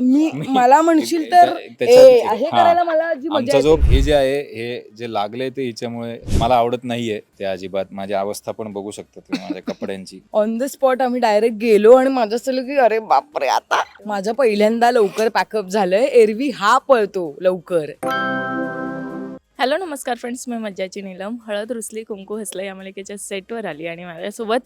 मी मला म्हणशील तर त्याच्यात- हे हा. करायला मला जी मजा आमचा येते. जो हे जे आहे हे जे लागले ते हिच्यामुळे मला आवडत नाहीये ते अजिबात. माझी अवस्था पण बघू शकतात तुम्ही माझ्या कपड्यांची. ऑन द स्पॉट आम्ही डायरेक्ट गेलो आणि माझं असं झालं की अरे बापरे आता माझं पहिल्यांदा लवकर पॅकअप झालंय. एरवी हा पळतो लवकर. हॅलो नमस्कार फ्रेंड्स मी मज्जाची नीलम. हळद रुसली कुंकू हसलं या मालिकेच्या सेटवर आली आणि माझ्यासोबत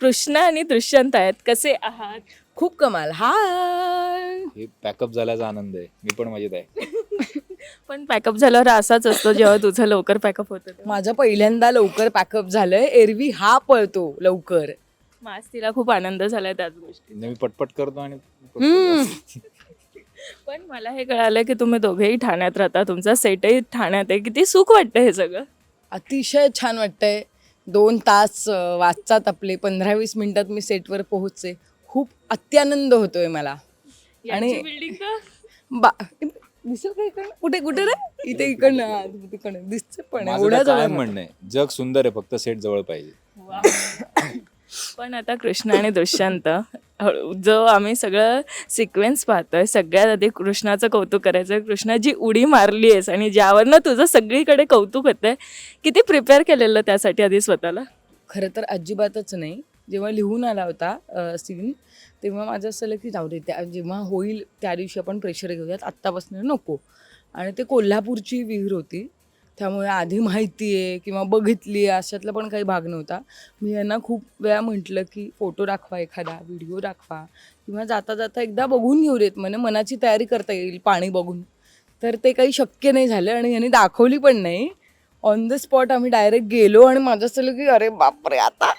कृष्णा आणि दृश्यंत आहेत. कसे आहात? खूप कमाल. हाय. हे पॅकअप झाल्याचा आनंद आहे. मी पण मजेत आहे. पण पॅकअप झाल्यावर असाच असतो जेव्हा तुझं लवकर पॅकअप होतं तेव्हा. माझं पहिल्यांदा लवकर पॅकअप झालंय. एरवी हा पळतो लवकर. मग आज तिला खूप आनंद झालाय त्याच गोष्टी मी पटपट करतो आणि. पण मला हे कळालं की तुम्ही दोघेही ठाण्यात राहता. तुमचा सेटही ठाण्यात आहे. किती सुख वाटतं हे सगळं. अतिशय छान वाटतंय. दोन तास अं, वाचतात आपले. पंधरा वीस मिनिटात मी सेटवर पोहोचते. खूप अत्यानंद होतोय मला. आणि बिल्डिंग बा दिसेल का इकडनं. कुठे कुठे रे? इथे इकडनं. हा, तिकडनं. दिसते पण माझं एवढ्या तर जवळ काय नाही. म्हणणं आहे? जग सुंदर आहे फक्त सेट जवळ पाहिजे. पण आता कृष्ण आणि दुष्यंत हळू- जो आम्ही सगळं सिक्वेन्स पाहतोय सगळ्यात आधी कृष्णाचं कौतुक करायचं कृष्णा जी उडी मारली आहेस आणि ज्यावरनं तुझं सगळीकडे कौतुक होतंय किती प्रिपेअर केलेलं त्यासाठी आधी स्वतःला? खरं तर अजिबातच नाही. जेव्हा लिहून आला होता सीन तेव्हा माझं असं की जाऊ दे त्या जेव्हा होईल त्या दिवशी आपण प्रेशर घेऊयात आत्तापासून नको. आणि ते कोल्हापूरची विहीर होती. त्यामुळे आधी माहिती आहे किंवा बघितली आहे अशातला पण काही भाग नव्हता. मी यांना खूप वेळा म्हटलं की फोटो दाखवा एखादा व्हिडिओ दाखवा. किंवा जाता जाता एकदा बघून घेऊ देत म्हणजे मनाची तयारी करता येईल पाणी बघून. तर ते काही शक्य नाही झालं आणि यांनी दाखवली पण नाही. ऑन द स्पॉट आम्ही डायरेक्ट गेलो आणि माझं असं की अरे बापरे आता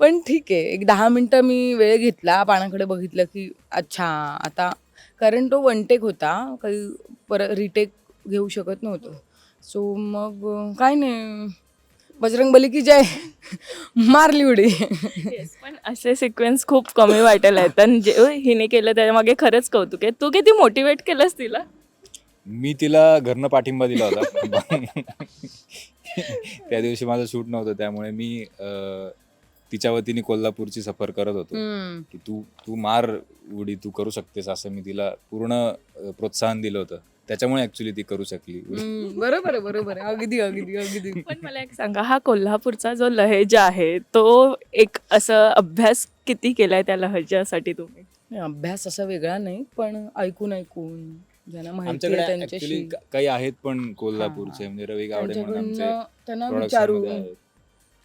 पण ठीक आहे. एक दहा मिनटं मी वेळ घेतला पाण्याकडे बघितलं की अच्छा आता कारण तो वन टेक होता काही परत रिटेक घेऊ शकत नव्हतो. सो मग काय नाही. बजरंग बली की जय. मारली उडी. पण असे सिक्वेन्स खूप कमी वाटायला आहेत. आणि जे हिने केलं त्याच्यामागे खरंच कौतुक आहे. तू किती मोटिवेट केलंस तिला? मी तिला घरनं पाठिंबा दिला होता. त्या दिवशी माझं शूट नव्हतं त्यामुळे मी अं, तिच्या वतीने कोल्हापूरची सफर करत होतो. हम्म. की तू तू मार उडी तू करू शकतेस असं मी तिला पूर्ण अं, प्रोत्साहन दिलं होतं. त्याच्यामुळे ऍक्च्युली ती करू शकली. उडी. हम्म, बरोबर आहे बरोबर आहे. अगदी अगदी अगदी. पण मला एक सांगा हा कोल्हापूरचा जो लहेजा आहे तो एक असं अभ्यास किती केलाय त्या लहेजासाठी तुम्ही? नाही, अभ्यास असा वेगळा नाही पण ऐकून ऐकून ज्यांना माहिती आमच्याकडे आहे ऍक्च्युली त्यांच्याशी काही आहेत पण कोल्हापूरचे. म्हणजे रवी गावडे म्हणून आमचे त्यांच्याकडनं त्यांना production विचारून आहेत.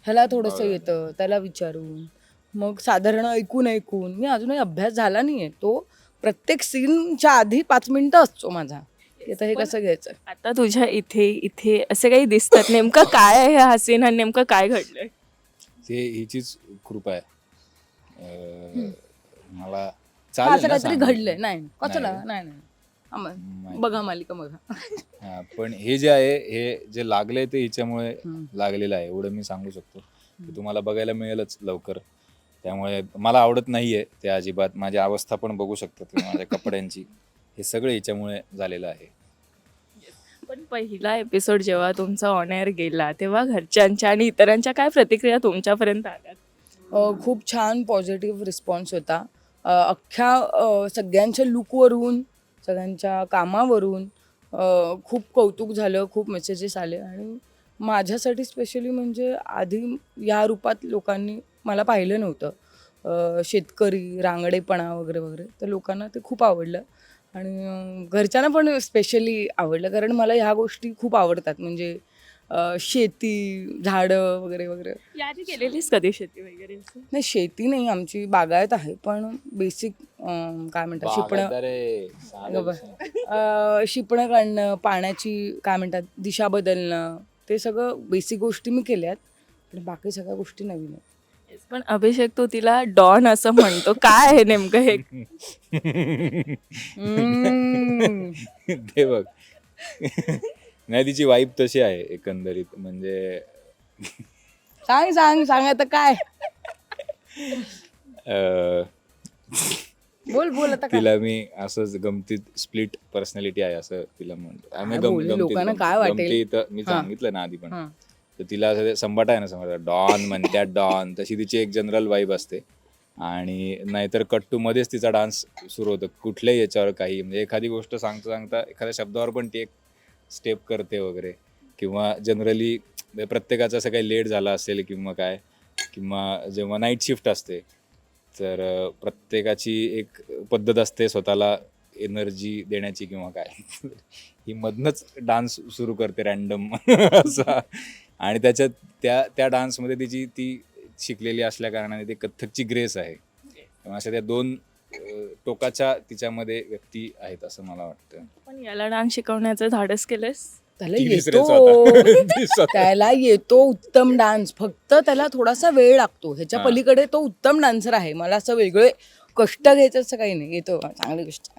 ह्याला थोडंसं येतं त्याला विचारून. मग साधारण ऐकून ऐकून. मी अजूनही अभ्यास झाला नाहीये. तो प्रत्येक सीनच्या आधी पाच मिनिटं असतो माझा. की आता हे कसं घ्यायचं? आता तुझ्या इथे इथे असे काही दिसतात. नेमकं काय आहे हा सीन आणि नेमकं काय घडलंय? ते हिचीच कृपा आहे. अं, मला हा, चालेल असं ना काहीतरी सांगायला? घडलंय. नाही नाही. नाही नाही. बघा मालिका बघा हा, पण हे जे आहे हे जे लागले ते हिच्यामुळे हम्म. लागलेलं आहे एवढं मी सांगू शकतो. की तुम्हाला बघायला मिळेलच लवकर. त्यामुळे मला आवडत नाहीये ते अजिबात. माझी अवस्था पण बघू शकता तुम्ही माझ्या कपड्यांची. हे सगळं हिच्यामुळे झालेलं आहे. पण पहिला एपिसोड जेव्हा तुमचा ऑन एअर गेला तेव्हा घरच्यांच्या आणि इतरांच्या काय प्रतिक्रिया तुमच्यापर्यंत आल्या? अ, खूप छान पॉझिटिव्ह रिस्पॉन्स होता. अ, अख्ख्या अ, सगळ्यांच्या लुकवरून सगळ्यांच्या कामावरून खूप कौतुक झालं खूप मेसेजेस आले. आणि माझ्यासाठी स्पेशली म्हणजे आधी या रूपात लोकांनी मला पाहिलं नव्हतं. शेतकरी रांगडेपणा वगैरे वगैरे. तर लोकांना ते खूप आवडलं. आणि घरच्यांना पण स्पेशली आवडलं. कारण मला ह्या गोष्टी खूप आवडतात. म्हणजे अ, शेती झाडं वगैरे वगैरे. यादी केलेलीस कधी शेती वगैरे? नाही शेती नाही आमची बागायत आहे पण बेसिक काय म्हणतात शिपणं. अरे. अं, शिपणं काढणं पाण्याची काय म्हणतात दिशा बदलणं ते सगळं बेसिक गोष्टी मी केल्यात पण बाकी सगळ्या गोष्टी नवीन आहेत. Yes, पण अभिषेक तू तिला डॉन असं म्हणतो. काय आहे नेमकं हे. ते बघ. नाही तिची वाईफ तशी आहे एकंदरीत. म्हणजे सांग सांग सांग आता काय? अं, बोल बोल आता काय? तिला मी असंच गमतीत स्प्लिट पर्सनॅलिटी आहे असं तिला म्हणतो. आम्ही काय गम- बोलली, गमतीत- लोकांना काय वाटेल? मी. सांगितलं ना आधी पण. हां. तर तिला असं ते संबाट आहे ना समजा डॉन म्हणत्यात डॉन. तशी तिची एक जनरल वाईब असते. आणि नाहीतर कट्टू मध्येच तिचा डान्स सुरू होतो कुठल्याही याच्यावर काही. म्हणजे एखादी गोष्ट सांगता सांगता एखाद्या शब्दावर पण ती एक स्टेप करते वगैरे. किंवा जनरली प्रत्येकाचं असं काही लेट झाला असेल किंवा काय किंवा जेव्हा नाईट शिफ्ट असते तर प्रत्येकाची एक पद्धत असते स्वतःला एनर्जी देण्याची किंवा काय. ही मधनच डान्स सुरू करते रॅन्डम असा. आणि त्याच्यात त्या त्या डान्समध्ये तिची ती शिकलेली असल्या कारणाने ते कथ्थकची ग्रेस आहे. अशा त्या दोन टोकाच्या तिच्यामध्ये व्यक्ती आहेत असं मला वाटतं पण याला डान्स शिकवण्याचं धाडस केलंस त्याला ती येतो स्वतः. ती स्वतः. त्याला येतो उत्तम डान्स फक्त त्याला थोडासा वेळ लागतो ह्याच्या हा. पलीकडे तो उत्तम डान्सर आहे मला असं वेगळे कष्ट घ्यायचं असं काही नाही येतो चांगली गोष्ट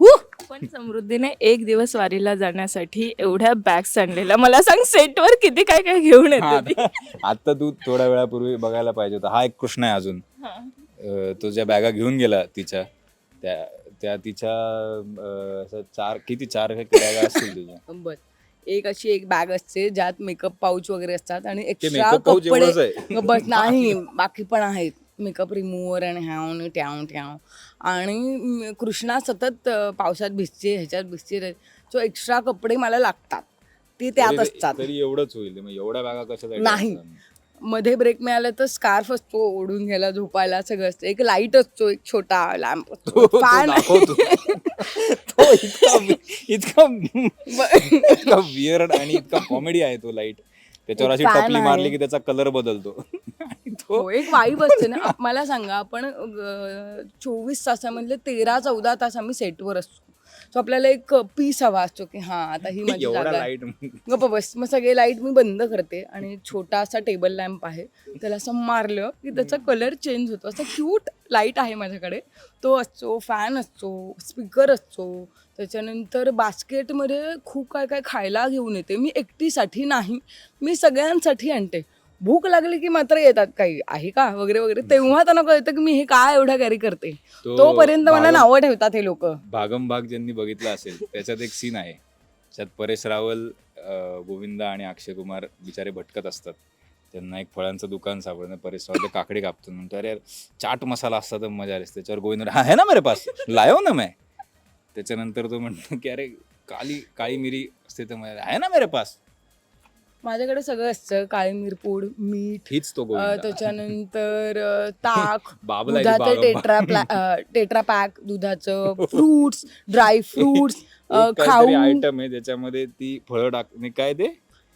हु! पण समृद्धीने एक दिवस वारीला जाण्यासाठी एवढ्या बॅग्स आणलेल्या मला सांग सेटवर किती काय काय घेऊन हा, येते ती? आता आता तू थोड्या वेळापूर्वी बघायला पाहिजे होता हा एक कृष्ण आहे अजून हा. अं, तो ज्या बॅगा घेऊन गेला तिच्या त्या त्या तिच्या अं, असं चार किती चार बॅगा असतील बर. एक अशी एक बॅग असते ज्यात मेकअप पाऊच वगैरे असतात आणि ते एक्स्ट्रा pouch कपडे एवढंच आहे. बस नाही बाकी पण आहेत. मेकअप रिमूव्हर आणि ह्याव आणि ट्याव ट्याव आणि म, कृष्णा सतत अ, पावसात भिजते ह्याच्यात भिजते. सो एक्स्ट्रा कपडे मला लागतात ते त्यात तरी- असतात. तरी एवढंच होईल. मग एवढ्या बॅगा कशासाठी नाही. असतात? मध्ये ब्रेक मिळाला तर स्कार्फ असतो ओढून घ्यायला झोपायला सगळं असतं. एक लाइट असतो एक छोटा लॅम्प तो- असतो फॅन. तो इतका इतका इतका विअर्ड आणि इतका कॉमेडी आहे तो लाइट त्याच्यावर अशी टपली मारली. की त्याचा कलर बदलतो. हो एक वाईब असते ना. मला सांगा आपण चोवीस तासामधले तेरा चौदा तास आम्ही सेटवर असतो. सो आपल्याला एक पीस हवा असतो की हा आता ही माझी एवढा जागा आहे. लाइट गप्प बस. मग सगळे लाइट मी बंद करते आणि एक छोटा असा टेबल लॅम्प आहे. त्याला असं मारलं की त्याचा कलर चेंज होतो. असं क्यूट लाइट आहे माझ्याकडे. तो असतो फॅन असतो स्पीकर असतो. त्याच्यानंतर बास्केटमध्ये खूप काय काय खायला घेऊन येते. मी एकटीसाठी नाही. मी सगळ्यांसाठी आणते. भूक लागली की मात्र येतात काही. आहे का? वगैरे वगैरे. तेव्हा त्यांना कळतं की मी हे काय एवढं कॅरी करते? तो तोपर्यंत मला नावं ठेवतात हे लोक. भागम भाग ज्यांनी बघितला असेल त्याच्यात एक सीन आहे. त्यात परेश रावल गोविंदा आणि अक्षय कुमार बिचारे भटकत असतात. त्यांना एक फळांचं दुकान सापडतं. परेश रावल काकडे कापतो म्हणतो अरे यार, चाट मसाला असता तर मजा आली असती." त्याच्यावर गोविंद हा है ना मेरे पास? लायो ना मैं. त्याच्यानंतर तो म्हणतो की अरे काली काळी मिरी असते तर मजा आहे ना मेरे पास? माझ्याकडे सगळं असतं काळी मिरपूड मीठ हीच तो अ, त्याच्यानंतर अ, ताक बाबला आहे ती दुधाचं टेट्रा प्ला टेट्रा पॅक दुधाचं फ्रुट्स ड्राय फ्रुट्स खाऊ आयटम आहे ज्याच्यामध्ये ती फळं टाक नाही काय ते?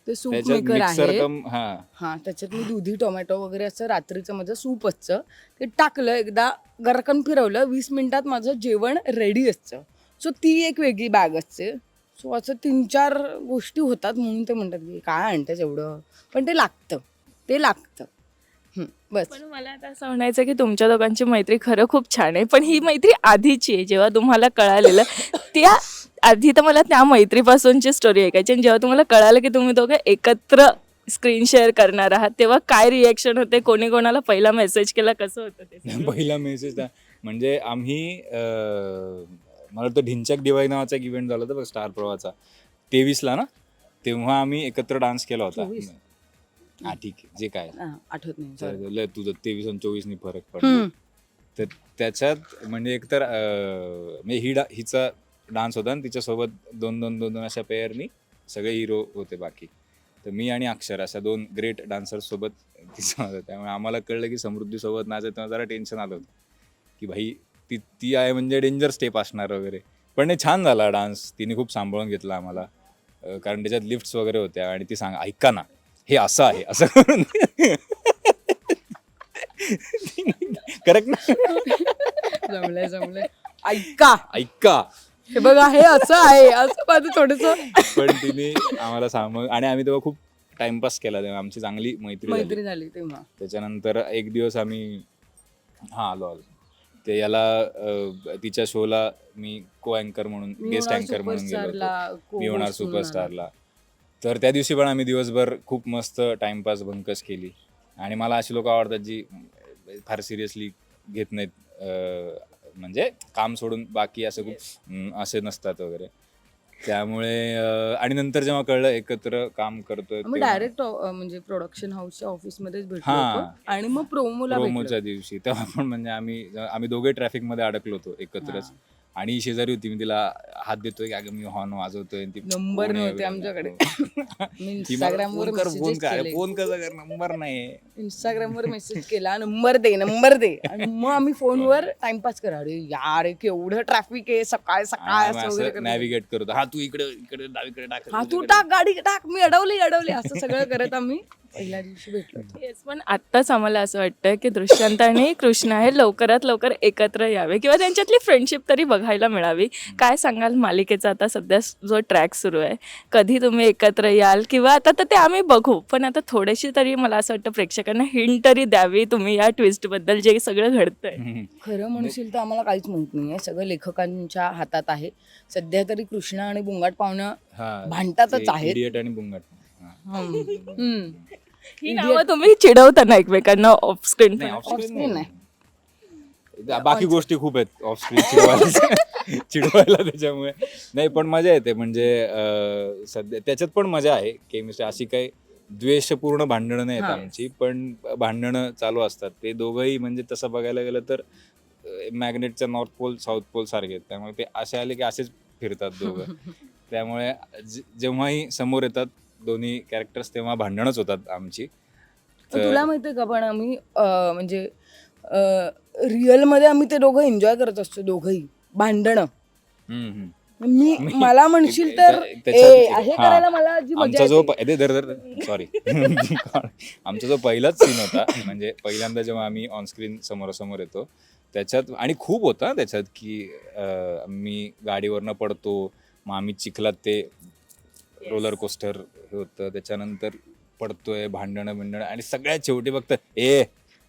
ते सूप त्याच्यात मेकर मिक्सर आहे कम हा. हा त्याच्यात मी दुधी टोमॅटो वगैरे असं रात्रीचं माझं सूप असतं. ते टाकलं एकदा गरकन फिरवलं वीस मिनिटात माझं जेवण रेडी असतं. सो ती एक वेगळी बॅग असते. सो असं तीन चार गोष्टी होतात म्हणून ते म्हणतात की काय आणतेस एवढं? पण ते लागतं. ते लागतं. हं, बस. पण मला आता असं म्हणायचं की तुमच्या दोघांची मैत्री खरं खूप छान आहे पण ही मैत्री आधीची आहे. जेव्हा तुम्हाला कळालेलं त्या आधी तर मला त्या मैत्रीपासूनची स्टोरी ऐकायची. आणि जेव्हा तुम्हाला कळालं की तुम्ही दोघं एकत्र स्क्रीन शेअर करणार आहात तेव्हा काय रिएक्शन होते? कोणी कोणाला पहिला मेसेज केला? कसं होतं ते? पहिला मेसेज म्हणजे आम्ही अं, मला वाटतं ढिंचक दिवाळी नावाचा एक इव्हेंट झाला होता बघ स्टार प्रवाहाचा तेवीसला ना तेव्हा आम्ही एकत्र डान्स केला होता. चोवीस. हा ठीक आहे. जे काय. हा, आठवत नाही तर sorry. लय तुझं तेवीस आणि चोवीसनी फरक हम्म. तर त्याच्यात म्हणजे एकतर अं, म्हणजे ही डा हिचा डान्स होता आणि तिच्यासोबत दोन दोन दोन दोन अशा पेअरनी सगळे हिरो होते बाकी. तर मी आणि अक्षर अशा दोन ग्रेट डान्सर्स सोबत तिचं होतं. त्यामुळे आम्हाला कळलं की समृद्धीसोबत नाचत तेव्हा जरा टेन्शन आलं होतं. की भाई ती ती आहे म्हणजे डेंजर स्टेप असणार वगैरे. पण हे छान झाला डान्स तिने खूप सांभाळून घेतला आम्हाला. कारण त्याच्यात लिफ्ट्स वगैरे होत्या आणि ती सांग ऐका ना हे असं आहे असं करून. करेक्ट ना? जमलंय जमलंय. ऐका. ऐका. हे बघा हे असं आहे असं माझं थोडस. पण तिने आम्हाला सांग आणि आम्ही तेव्हा खूप टाइमपास केला तेव्हा. आमची चांगली मैत्री झाली तेव्हा. त्याच्यानंतर एक दिवस आम्ही हा आलो आलो. ते याला अं, तिच्या शोला मी को अँकर म्हणून मी गेस्ट होणार अँकर म्हणून गेलो मी होणार म्हणून सुपरस्टारला. तर त्या दिवशी पण आम्ही दिवसभर खूप मस्त टाइमपास भंकस केली. आणि मला अशी लोक आवडतात जी फार सिरियसली घेत नाहीत अं, म्हणजे काम सोडून बाकी असं खूप हम्म, असे नसतात वगैरे. त्यामुळे अं, आणि नंतर जेव्हा कळलं एकत्र काम करतोय मग तेव्हा- डायरेक्ट म्हणजे प्रोडक्शन हाऊसच्या ऑफिसमध्येच भेटलो हां. होतो. आणि मग प्रोमोला प्रोमोच्या दिवशी. तेव्हा पण म्हणजे आम्ही आम्ही दोघे ट्रॅफिकमध्ये अडकलो होतो एकत्रच. आणि शेजारी होती मी तिला हात देतोय की अगं मी हॉर्न वाजवतोय. आणि ती नंबर आहे नव्हते वगैरे. आमच्याकडे. मी ती मला इंस्टाग्रामवर फोन कर फोन कर. केले. फोन कसा कर नंबर नाही इंस्टाग्रामवर मेसेज केला नंबर दे नंबर दे. आणि मग आम्ही फोनवर टाइमपास करा. अरे यार हे केवढं ट्रॅफिक आहे सकाळ सकाळ असं वगैरे करत नॅव्हिगेट करतो. हा तू इकडे इकडे डावीकडे टाक हा तू टाक गाडी टाक. मी अडवली अडवली. असं सगळं करत आम्ही. पहिल्या दिवशी भेटलो. येस पण आत्ताच आम्हाला असं वाटतं की दृष्यंत आणि कृष्णा हे लवकरात लवकर एकत्र यावे किंवा त्यांच्यातली फ्रेंडशिप तरी बघायला मिळावी काय सांगाल मालिकेचा आता सध्या जो ट्रॅक सुरू आहे कधी तुम्ही एकत्र याल किंवा आता तर ते आम्ही बघू पण आता थोडीशी तरी मला असं वाटतं प्रेक्षकांना हिंट तरी द्यावी तुम्ही या ट्विस्टबद्दल जे सगळं घडतंय. खरं म्हणशील तर आम्हाला काहीच माहीत नाहीये सगळं लेखकांच्या हातात आहे सध्या तरी कृष्णा आणि बुंगाट पाहुणं हा भांडतातच आहेत. इडियट आणि बुंगाट हा. हम्म. ही नावं तुम्ही चिडवताना एकमेकांना ऑफ स्क्रीन नाही off screen नाही. बाकी गोष्टी खूप आहेत ऑफ स्क्रीन चिडवायला. चिडवायला त्याच्यामुळे. नाही पण मजा येते. म्हणजे अं, सध्या त्याच्यात पण मजा आहे केमिस्ट्री अशी काही द्वेषपूर्ण भांडणं नाही आहेत हा. आमची. पण भांडणं चालू असतात. ते दोघंही म्हणजे तसं बघायला गेलं तर मॅग्नेटच्या नॉर्थ पोल साऊथ पोल सारखे आहेत. त्यामुळे ते असे आले की असेच फिरतात दोघं. त्यामुळे जे- जेव्हाही समोर येतात दोन्ही कॅरेक्टर्स तेव्हा भांडणच होतात आमची तुला माहितीये का पण आम्ही अं, म्हणजे रिअलमध्ये आम्ही ते दोघं एन्जॉय करत असतो दोघंही भांडणं हम्म, हम्म. मी मला म्हणशील तर त्या- त्याच्यात- ए, हे हा. करायला मला जी मजा आमचा जो येते. सॉरी आमचा जो पहिलाच सीन होता म्हणजे पहिल्यांदा जेव्हा आम्ही ऑनस्क्रीन समोरासमोर येतो त्याच्यात आणि खूप होता त्याच्यात की अं, मी गाडीवरनं पडतो मग आम्ही चिखलात ते रोलर कोस्टर हे होतं. त्याच्यानंतर पडतोय भांडणं बिंडणं आणि सगळ्यात शेवटी फक्त ए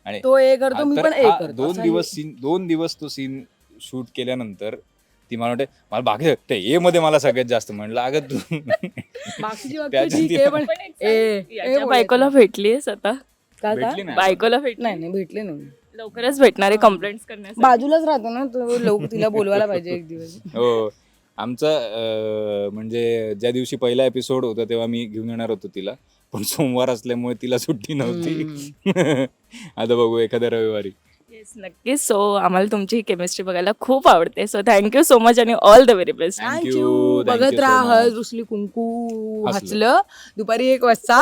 आणि तो ए करतो मी तर पण ए हा करतो. दोन असा दिवस सीन दोन दिवस तो सीन शूट केल्यानंतर ती मला वाटते मला बाकी ते ए मध्ये मला सगळ्यात जास्त म्हणलं अगं तू बाकीची वाक्य त्याच्यात ठीक आहे पण ए ए याच्या बोलायचं. बायकोला भेटलीस आता? का का? भेटली नाही. बायकोला भेटली? नाही नाही भेटले नाही. लवकरच भेटणारे कंप्लेंट्स करण्यासाठी. बाजूलाच राहतो ना तो लोक तिला बोलवायला पाहिजे एक दिवस. हो. आमचा म्हणजे ज्या दिवशी पहिला एपिसोड होता तेव्हा मी घेऊन येणार होतो तिला. पण सोमवार असल्यामुळे तिला सुट्टी नव्हती. आता बघू एखाद्या रविवारी. येस नक्कीच. सो आम्हाला तुमची केमिस्ट्री बघायला खूप आवडते. सो थँक्यू सो मच आणि all the very best Thank you, thank you thank you बघत so राहा much. हळद रुसली कुंकू हसलं. हसलं. दुपारी एक वाजता